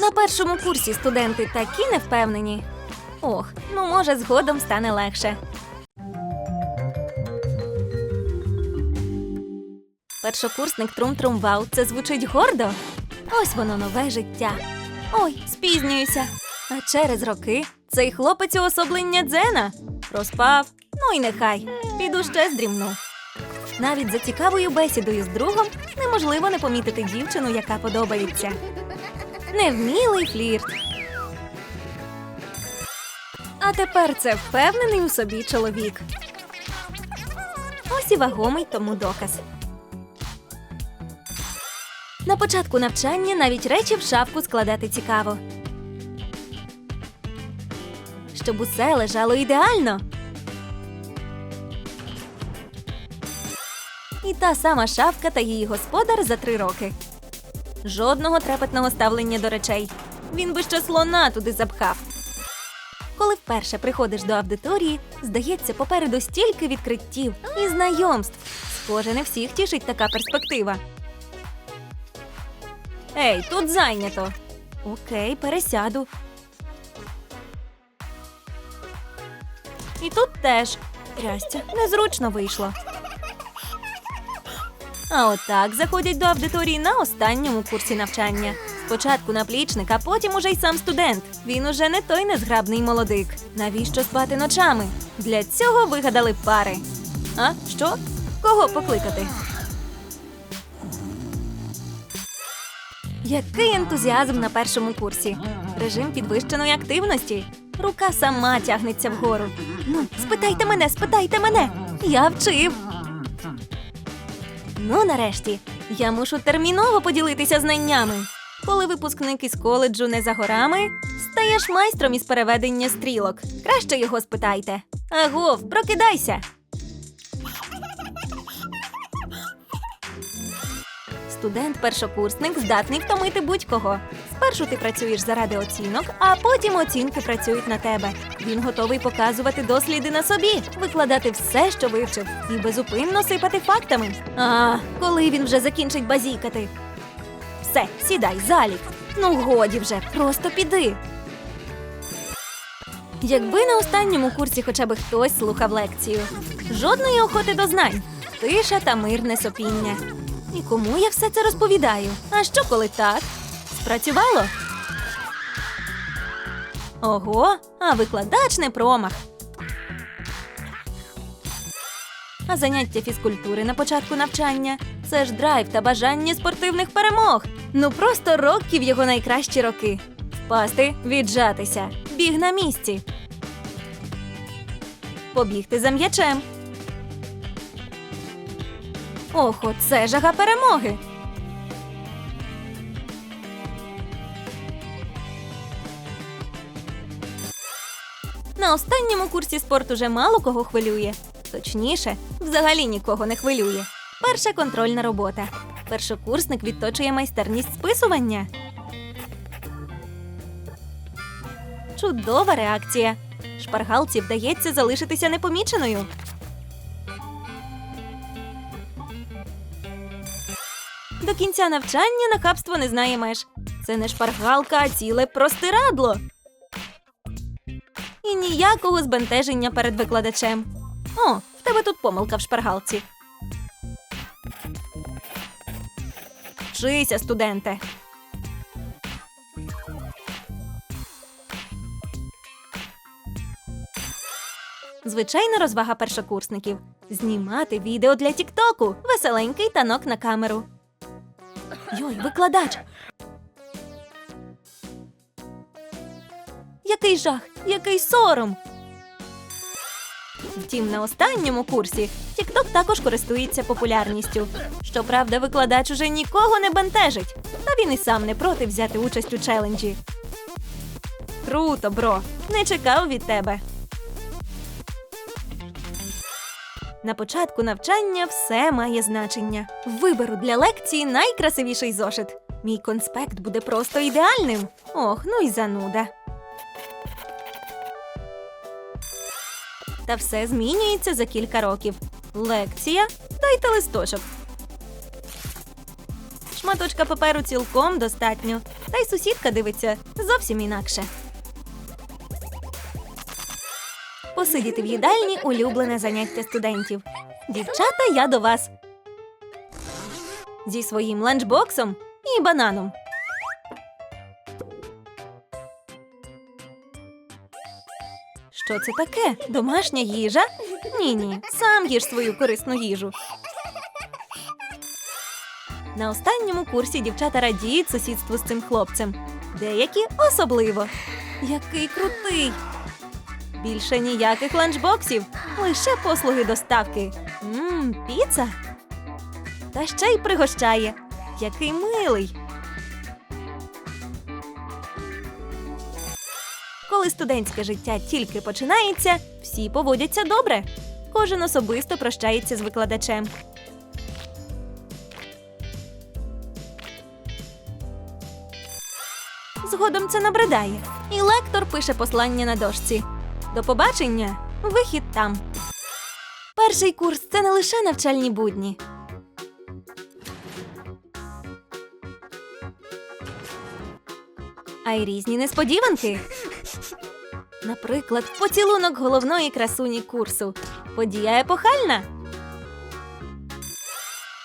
На першому курсі студенти такі невпевнені. Ох, ну може, згодом стане легше. Першокурсник Трум-Трум Вау. Це звучить гордо. Ось воно нове життя. Ой, спізнююся. А через роки цей хлопець уособлення дзена. Проспав. Ну і нехай. Піду ще здрімну. Навіть за цікавою бесідою з другом неможливо не помітити дівчину, яка подобається. Невмілий флірт. А тепер це впевнений у собі чоловік. Ось і вагомий тому доказ. На початку навчання навіть речі в шафку складати цікаво. Щоб усе лежало ідеально. І та сама шафка та її господар за три роки. Жодного трепетного ставлення до речей. Він би ще слона туди запхав. Коли вперше приходиш до аудиторії, здається, попереду стільки відкриттів і знайомств. Схоже, не всіх тішить така перспектива. Ей, тут зайнято. Окей, пересяду. І тут теж. Трястя, незручно вийшло. А отак заходять до аудиторії на останньому курсі навчання. Спочатку наплічник, а потім уже й сам студент. Він уже не той незграбний молодик. Навіщо спати ночами? Для цього вигадали пари. А що? Кого покликати? Який ентузіазм на першому курсі? Режим підвищеної активності. Рука сама тягнеться вгору. Ну, спитайте мене, спитайте мене. Я вчив. Ну, нарешті, я мушу терміново поділитися знаннями. Коли випускник із коледжу не за горами, стаєш майстром із переведення стрілок. Краще його спитайте. Агов, прокидайся. Студент-першокурсник здатний втомити будь-кого. Спершу ти працюєш заради оцінок, а потім оцінки працюють на тебе. Він готовий показувати досліди на собі, викладати все, що вивчив, і безупинно сипати фактами. А коли він вже закінчить базікати? Все, сідай, залік. Ну, годі вже, просто піди. Якби на останньому курсі хоча б хтось слухав лекцію. Жодної охоти до знань, тиша та мирне сопіння. І кому я все це розповідаю? А що коли так? Спрацювало? Ого, а викладач не промах. А заняття фізкультури на початку навчання це ж драйв та бажання спортивних перемог. Ну просто років його найкращі роки. Впасти, віджатися, біг на місці. Побігти за м'ячем. Ох, оце жага перемоги. На останньому курсі спорту вже мало кого хвилює. Точніше, взагалі нікого не хвилює. Перша контрольна робота. Першокурсник відточує майстерність списування. Чудова реакція. Шпаргалці вдається залишитися непоміченою. До кінця навчання нахабство не знає меж. Це не шпаргалка, а ціле простирадло. І ніякого збентеження перед викладачем. О, в тебе тут помилка в шпаргалці. Вчися, студенте. Звичайна розвага першокурсників знімати відео для Тіктоку. Веселенький танок на камеру. Йой, викладач. Який жах, який сором. Втім, на останньому курсі TikTok також користується популярністю. Щоправда, викладач уже нікого не бентежить, та він і сам не проти взяти участь у челенджі. Круто, бро! Не чекав від тебе. На початку навчання все має значення. Виберу для лекції найкрасивіший зошит. Мій конспект буде просто ідеальним. Ох, ну й зануда. Та все змінюється за кілька років. Лекція, дайте листочок. Шматочка паперу цілком достатньо. Та й сусідка дивиться зовсім інакше. Посидіти в їдальні улюблене заняття студентів. Дівчата, я до вас. Зі своїм ланчбоксом і бананом. Що це таке? Домашня їжа? Ні, ні, сам їж свою корисну їжу. На останньому курсі дівчата радіють сусідству з цим хлопцем. Деякі особливо. Який крутий! Більше ніяких ланчбоксів, лише послуги доставки. Мм, піца. Та ще й пригощає. Який милий. Коли студентське життя тільки починається, всі поводяться добре. Кожен особисто прощається з викладачем. Згодом це набридає, і лектор пише послання на дошці. До побачення, вихід там. Перший курс це не лише навчальні будні. А й різні несподіванки. Наприклад, поцілунок головної красуні курсу. Подія епохальна.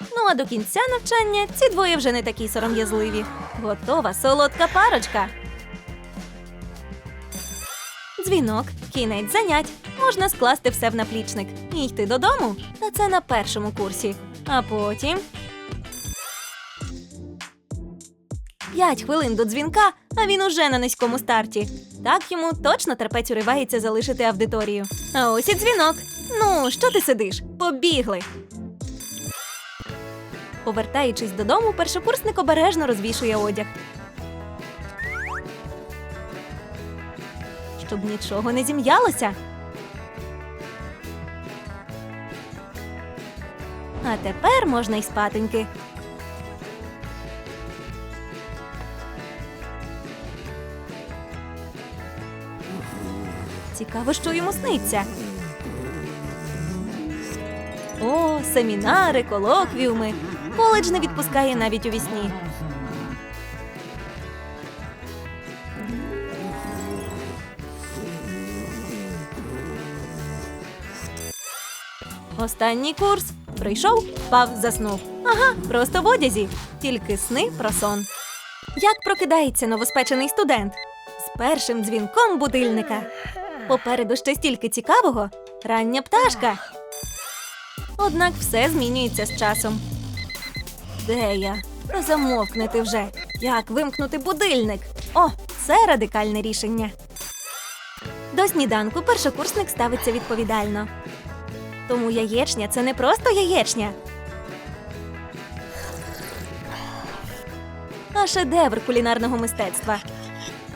Ну а до кінця навчання ці двоє вже не такі сором'язливі. Готова солодка парочка. Дзвінок, кінець занять. Можна скласти все в наплічник і йти додому. Та це на першому курсі. А потім. П'ять хвилин до дзвінка, а він уже на низькому старті. Так йому точно терпець уривається залишити аудиторію. А ось і дзвінок. Ну, що ти сидиш? Побігли. Повертаючись додому, першокурсник обережно розвішує одяг. Щоб нічого не зім'ялося. А тепер можна й спатоньки. Цікаво, що йому сниться. О, семінари, колоквіуми. Коледж не відпускає навіть у вісні. Останній курс. Прийшов, впав, заснув. Ага, просто в одязі. Тільки сни про сон. Як прокидається новоспечений студент? З першим дзвінком будильника. Попереду ще стільки цікавого. Рання пташка. Однак все змінюється з часом. Де я? Та замовкни ти вже. Як вимкнути будильник? О, це радикальне рішення. До сніданку першокурсник ставиться відповідально. Тому яєчня це не просто яєчня. А шедевр кулінарного мистецтва.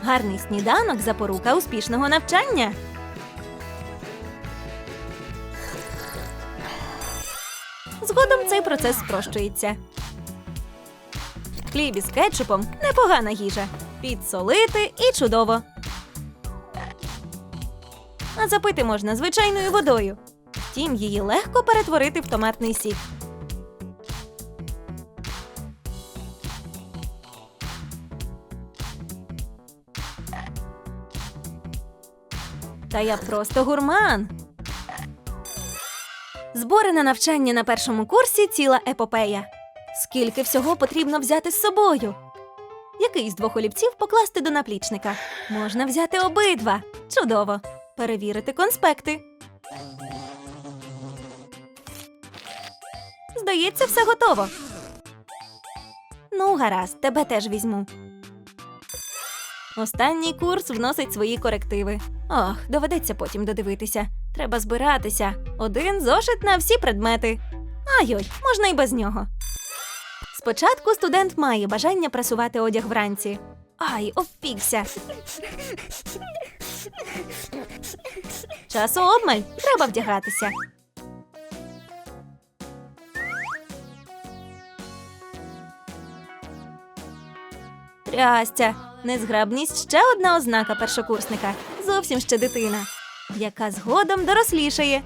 Гарний сніданок запорука успішного навчання. Згодом цей процес спрощується. Хліб із кетчупом непогана їжа. Підсолити і чудово. А запити можна звичайною водою. Втім, її легко перетворити в томатний сік. Та я просто гурман. Збори на навчання на першому курсі ціла епопея. Скільки всього потрібно взяти з собою? Який з двох олівців покласти до наплічника? Можна взяти обидва. Чудово. Перевірити конспекти. Здається, все готово. Ну, гаразд, тебе теж візьму. Останній курс вносить свої корективи. Ох, доведеться потім додивитися. Треба збиратися. Один зошит на всі предмети. Ай-ой, можна й без нього. Спочатку студент має бажання прасувати одяг вранці. Ай, обпікся. Часу обмаль, треба вдягатися. Трястя. Незграбність ще одна ознака першокурсника. Зовсім ще дитина, яка згодом дорослішає.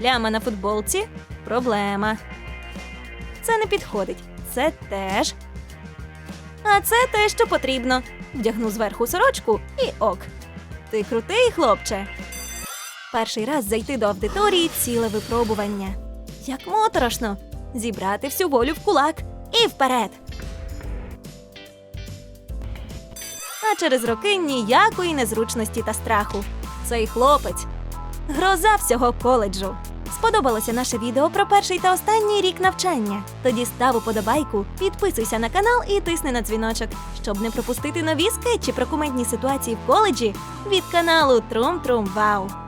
Пляма на футболці проблема. Це не підходить. Це теж. А це те, що потрібно. Вдягну зверху сорочку і ок. Ти крутий, хлопче. Перший раз зайти до аудиторії ціле випробування. Як моторошно зібрати всю волю в кулак і вперед. Через роки ніякої незручності та страху. Цей хлопець гроза всього коледжу. Сподобалося наше відео про перший та останній рік навчання. Тоді став уподобайку, підписуйся на канал і тисни на дзвіночок, щоб не пропустити нові скетчі про кумедні ситуації в коледжі від каналу Трум Трум Вау.